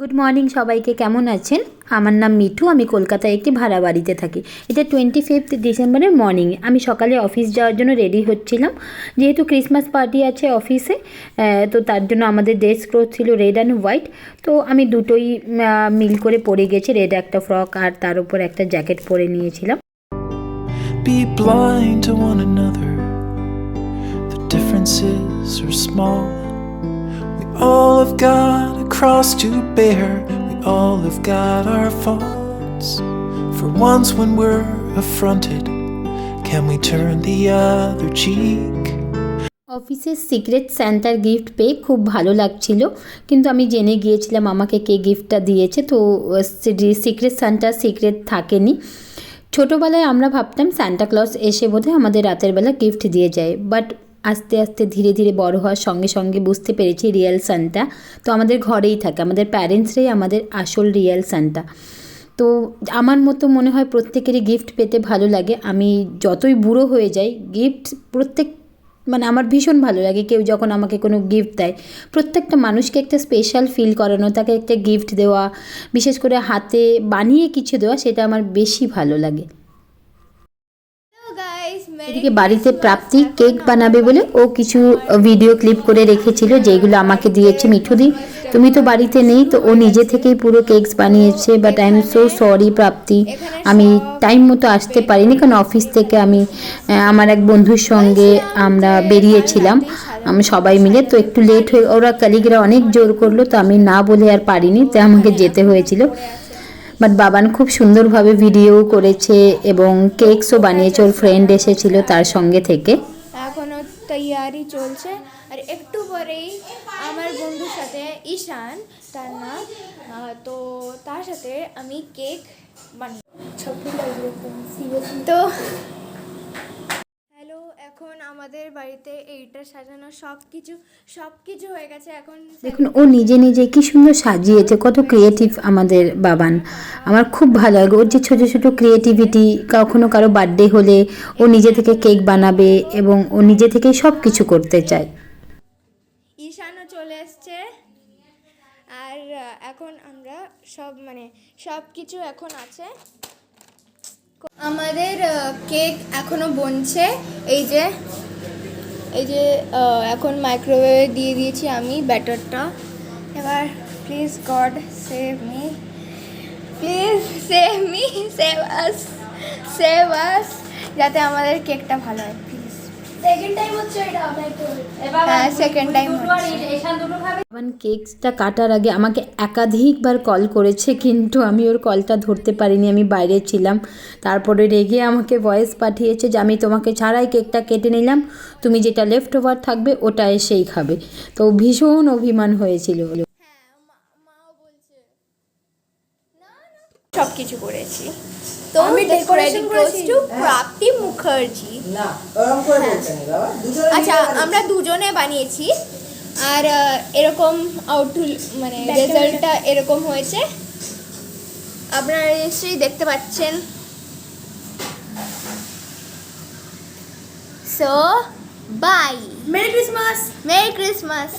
Good morning সবাইকে, কেমন আছেন? আমার নাম মিঠু, আমি কলকাতায় একটি ভাড়া বাড়িতে থাকি। এটা টোয়েন্টি ফিফথ ডিসেম্বরের মর্নিং আমি সকালে অফিস যাওয়ার জন্য রেডি হচ্ছিলাম। যেহেতু ক্রিসমাস পার্টি আছে অফিসে তো তার জন্য আমাদের ড্রেস ক্লোথ ছিল রেড অ্যান্ড হোয়াইট তো আমি দুটোই মিল করে পরে গেছি। রেড একটা ফ্রক আর তার উপর একটা জ্যাকেট পরে নিয়েছিলাম। Be blind to one another. The differences are small. All have got a cross to bear. We all have got our faults. For once, when we're affronted, can we turn the other cheek? অফিসের secret স্যান্টার gift পেয়ে খুব ভালো লাগছিল কিন্তু আমি জেনে গিয়েছিলাম আমাকে কে গিফটটা দিয়েছে তো সিক্রেট সান্টার সিক্রেট থাকেনি ছোটোবেলায় আমরা ভাবতাম সান্টা ক্লজ এসে বোধহয় আমাদের রাতের বেলা গিফট দিয়ে যায় বাট আস্তে আস্তে ধীরে ধীরে বড় হওয়ার সঙ্গে সঙ্গে বুঝতে পেরেছি রিয়েল সান্টা তো আমাদের ঘরেই থাকে, আমাদের প্যারেন্টসরাই আমাদের আসল রিয়েল সান্টা তো আমার মতো মনে হয় প্রত্যেকেরই গিফট পেতে ভালো লাগে। আমি যতই বুড়ো হয়ে যাই গিফট প্রত্যেক মানে আমার ভীষণ ভালো লাগে কেউ যখন আমাকে কোনো গিফট দেয়। প্রত্যেকটা মানুষকে একটা স্পেশাল ফিল করানো, তাকে একটা গিফট দেওয়া, বিশেষ করে হাতে বানিয়ে কিছু দেওয়া, সেটা আমার বেশি ভালো লাগে। এদিকে বাড়িতে প্রাপ্তি কেক বানাবে বলে ও কিছু ভিডিও ক্লিপ করে রেখেছিল যেগুলো আমাকে দিয়েছে মিঠুদি। তুমি তো বাড়িতে নেই, তো ও নিজে থেকেই পুরো কেকস বানিয়েছে but I am so sorry Prapti. আমি টাইম মতো আসতে পারিনি, কারণ অফিস থেকে আমি আমার এক বন্ধুর সঙ্গে আমরা বেরিয়েছিলাম আমি সবাই মিলে। তো একটু লেট হয়ে, ওরা কালিগরা অনেক জোর করল, তো আমি না বলে আর পারিনি তো আমাকে যেতে হয়েছিল। বাট বাবান খুব সুন্দরভাবে ভিডিও করেছে এবং কেকসও বানিয়েছে। ওর ফ্রেন্ড এসেছিল তার সঙ্গে থেকে। এখনও তৈয়ারি চলছে। আর একটু পরেই আমার বন্ধুর সাথে ঈশান তার নাম তো তার সাথে আমি কেক বানিয়ে তো এখন আমাদের বাড়িতে এইটা সাজানো সব কিছু সব কিছু হয়ে গেছে। এখন দেখুন ও নিজে নিজে কি সুন্দর সাজিয়েছে কত ক্রিয়েটিভ আমাদের বাবান। আমার খুব ভালো লাগে ওর যে ছোটো ছোটো ক্রিয়েটিভিটি কখনো কারও বার্থডে হলে ও নিজে থেকে কেক বানাবে এবং ও নিজে থেকেই সব কিছু করতে চায়। ঈশানও চলে এসছে। আর এখন আমরা সব মানে সব কিছু এখন আছে। আমাদের কেক এখনও বনছে। এই যে এই যে এখন মাইক্রোওয়েভে দিয়ে দিয়েছি আমি ব্যাটারটা এবার please god save me please save me save us save us যাতে আমাদের কেকটা ভালো হয়। প্লিজ সেকেন্ড টাইম হচ্ছে এটা মাইক্রোওয়েভ হ্যাঁ সেকেন্ড টাইম বাবান কাটার আগে আমাকে একাধিকবার কল করেছে কিন্তু আমি ওর কলটা ধরতে পারিনি আমি বাইরে ছিলাম। তারপরে রেগে আমাকে ভয়েস পাঠিয়েছে যে আমি তোমাকে ছাড়াই কেকটা কেটে নিলাম তুমি যেটা লেফট ওভার থাকবে ওটা এসেই খাবে। তো ভীষণ অভিমান হয়েছিল সব কিছু করেছি। তো আমি ডেকোরেশন করেছি টু প্রাপ্তি মুখার্জি না ওরকম করে বলতে বাবা। দুজনে আচ্ছা আমরা দুজনে বানিয়েছি। আর এরকম আউট মানে রেজাল্টটা এরকম হয়েছে। আপনারা নিশ্চয়ই দেখতে পাচ্ছেন। So bye merry Christmas merry Christmas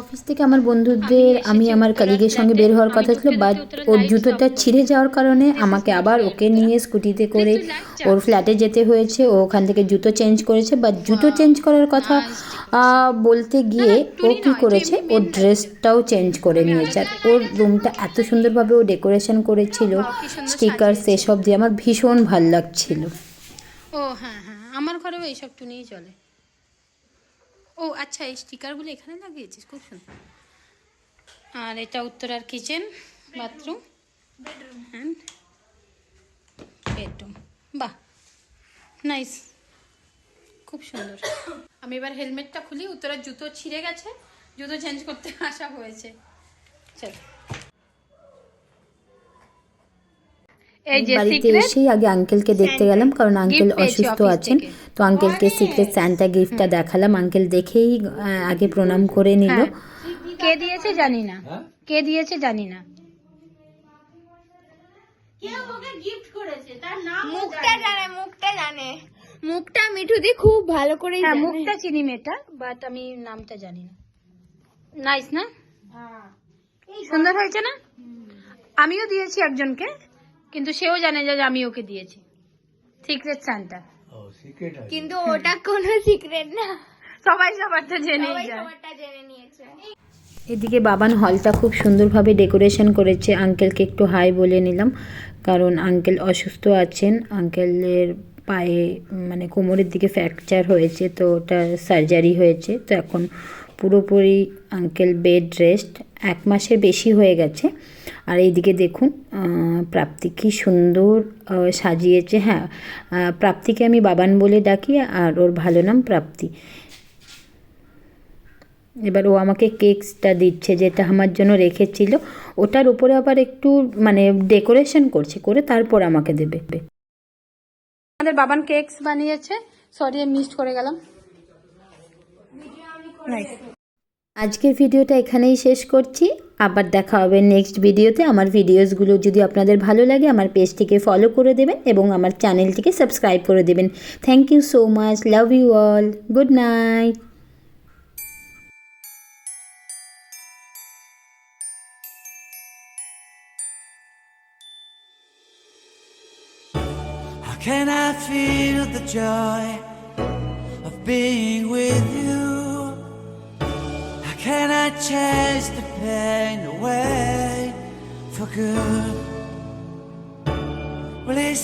office থেকে আমার বন্ধুদের আমি আমার কালিগের সঙ্গে বের হওয়ার কথা ছিল বাট ওর জুতোটা ছিঁড়ে যাওয়ার কারণে আমাকে আবার ওকে নিয়ে স্কুটিতে করে ওর ফ্ল্যাটে যেতে হয়েছে ও ওখান থেকে জুতো চেঞ্জ করেছে বাট জুতো চেঞ্জ করার কথা বলতে গিয়ে ও কী করেছে ওর ড্রেসটাও চেঞ্জ করে নিয়েছে আর ওর রুমটা এত সুন্দরভাবে ও ডেকোরেশন করেছিল স্টিকার সেসব দিয়ে আমার ভীষণ ভালো লাগছিল। ও হ্যাঁ হ্যাঁ আমার ঘরেও এইসব টুনিই চলে। ও আচ্ছা এই স্টিকারগুলো এখানে লাগিয়েছিস খুব সুন্দর। আর এটা উত্তরার কিচেন বাথরুম অ্যান্ড বেডরুম বাহ নাইস খুব সুন্দর। আমি এবার হেলমেটটা খুলি উত্তরার জুতো ছিঁড়ে গেছে জুতো চেঞ্জ করতে আসা হয়েছে। চল। বাড়িতে এসেই আগে আঙ্কেলকে দেখতে গেলাম কারণ আঙ্কেল অসুস্থ আছেন। তো আঙ্কেলকে সিক্রেট স্যান্টা গিফটটা দেখালাম। আঙ্কেল দেখেই আগে প্রণাম করে নিল। হ্যাঁ। কে দিয়েছে জানি না। কে দিয়েছে জানি না। মুখটা জানে মুখটা জানে। মুখটা মিঠুদি খুব ভালো করে হ্যাঁ মুখটা চিনি মেয়েটা বাট আমি নামটা জানি না। নাইস না? সুন্দর হয়েছে না? আমিও দিয়েছি একজনকে। কিন্তু সেও জানে যে আমি ওকে দিয়েছি। সিক্রেট সান্টা কিন্তু ওটা কোনো সিক্রেট না। সবাই সবারটা জেনে নিয়েছে। এদিকে বাবান হলটা খুব সুন্দরভাবে ডেকোরেশন করেছে। আঙ্কেলকে একটু হাই বলে নিলাম কারণ আঙ্কেল অসুস্থ আছেন। আঙ্কেলের পায়ে মানে কোমরের দিকে ফ্র্যাকচার হয়েছে তো ওটা সার্জারি হয়েছে। তো এখন পুরোপুরি আঙ্কেল বেড রেস্ট এক মাসের বেশি হয়ে গেছে। আর এইদিকে দেখুন প্রাপ্তি কি সুন্দর সাজিয়েছে। হ্যাঁ প্রাপ্তিকে আমি বাবান বলে ডাকি আর ওর ভালো নাম প্রাপ্তি। এবার ও আমাকে কেকসটা দিচ্ছে যেটা আমার জন্য রেখেছিল। ওটার উপরে আবার একটু মানে ডেকোরেশন করছে করে তারপর আমাকে দেবে। আমাদের বাবান কেকস বানিয়েছে। সরি আমি মিস করে গেলাম। Nice. আজকের ভিডিওটা এখানেই শেষ করছি। আবার দেখা হবে নেক্সট ভিডিওতে। আমার ভিডিওসগুলো যদি আপনাদের ভালো লাগে, আমার পেজটিকে ফলো করে দেবেন এবং আমার চ্যানেলটিকে সাবস্ক্রাইব করে দেবেন। Thank you so much love you all good night can I feel the joy of being with you? Can I chase the pain away for good? Well, it's